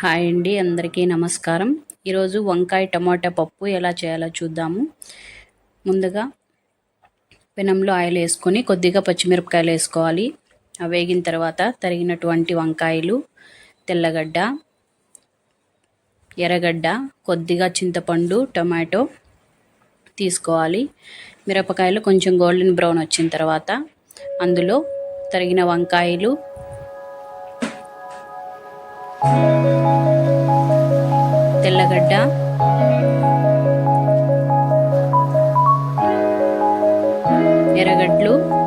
Hi అండి అందరికీ నమస్కారం. ఈరోజు వంకాయ టమాటా పప్పు ఎలా చేయాలో చూద్దాము. ముందుగా పెనంలో ఆయిల్ వేసుకొని కొద్దిగా పచ్చిమిరపకాయలు వేసుకోవాలి. అవి వేగిన తర్వాత తరిగినటువంటి వంకాయలు తెల్లగడ్డ ఎర్రగడ్డ కొద్దిగా చింతపండు టమాటో తీసుకోవాలి. మిరపకాయలు కొంచెం గోల్డెన్ బ్రౌన్ వచ్చిన తర్వాత అందులో తరిగిన వంకాయలు తెల్లగడ్డ. ఎర్రగడ్డలు.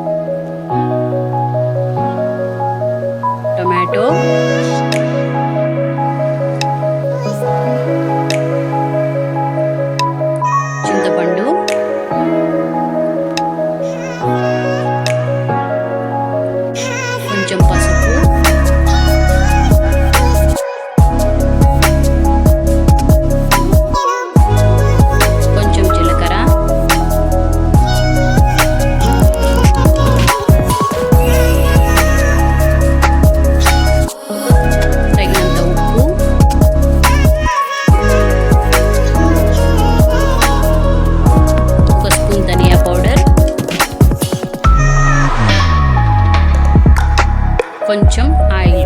కొంచెం ఆయిల్.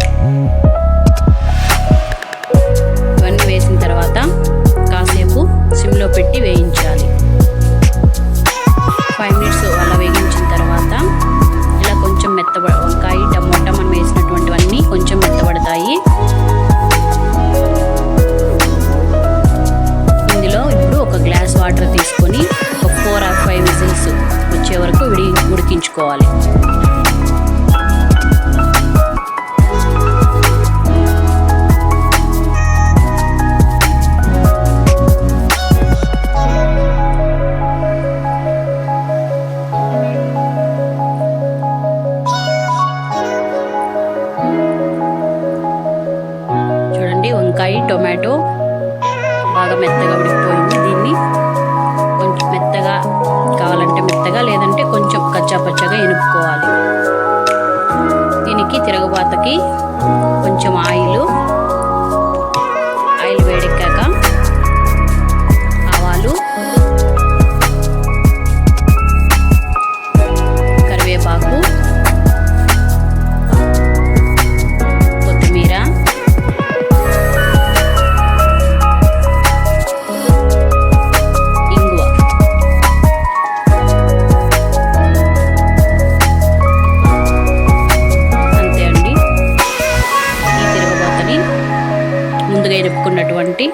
ఇవన్నీ వేసిన తర్వాత కాసేపు సిమ్లో పెట్టి వేయించాలి. ఫైవ్ మినిట్స్ అలా వేగించిన తర్వాత ఇలా కొంచెం మెత్తబ వంకాయ టమోటా మనం వేసినటువంటివన్నీ కొంచెం మెత్తబడతాయి. ఇందులో ఇప్పుడు ఒక గ్లాస్ వాటర్ తీసుకొని ఒక ఫోర్ ఆర్ ఫైవ్ విజిల్స్ వచ్చే వరకు విడి ఉడికించుకోవాలి. టొమాటో. బాగా మెత్తగా ఉడికిపోయింది దీన్ని. కొంచెం మెత్తగా కావాలంటే మెత్తగా లేదంటే కొంచెం కచ్చా పచ్చగా ఎనుపుకోవాలి దీనికి తిరగబాతకి కొంచెం ఆయిల్ కలుపుకున్నటువంటి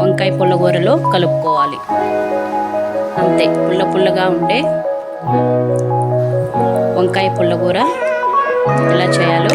వంకాయ పుల్లగూరలో కలుపుకోవాలి. అంతే పుల్ల పుల్లగా ఉండే వంకాయ పుల్లగూర ఎలా చేయాలో